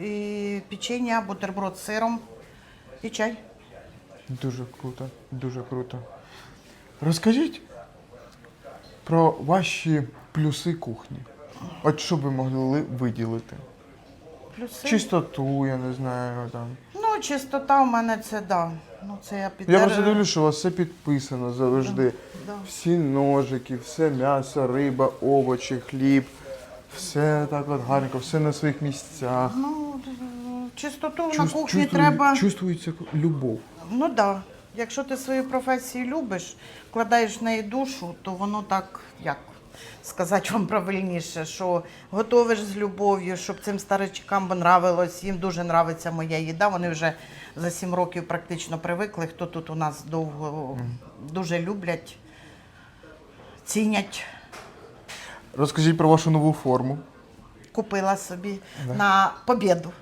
І печення, бутерброд з сиром і чай. Дуже круто, дуже круто. Розкажіть про ваші плюси кухні. От що ви могли виділити? Плюси. Чистоту, я не знаю там. Ну, чистота у мене це да. Ну, це я під Я просто дивлюсь, що у вас все підписано завжди. Да. Всі ножики, все м'ясо, риба, овочі, хліб. Все так от гарненько, все на своїх місцях. Ну, чистоту на Чувс- кухні чувствую- треба. Чувствується любов. Ну так. Да. Якщо ти свою професію любиш, вкладаєш в неї душу, то воно так, як сказати вам правильніше, що готовиш з любов'ю, щоб цим старичкам нравилось. Їм дуже нравиться моя їда. Вони вже за сім років практично привикли. Хто тут у нас довго дуже люблять, цінять. Розкажіть про вашу нову форму. Купила собі на побіду.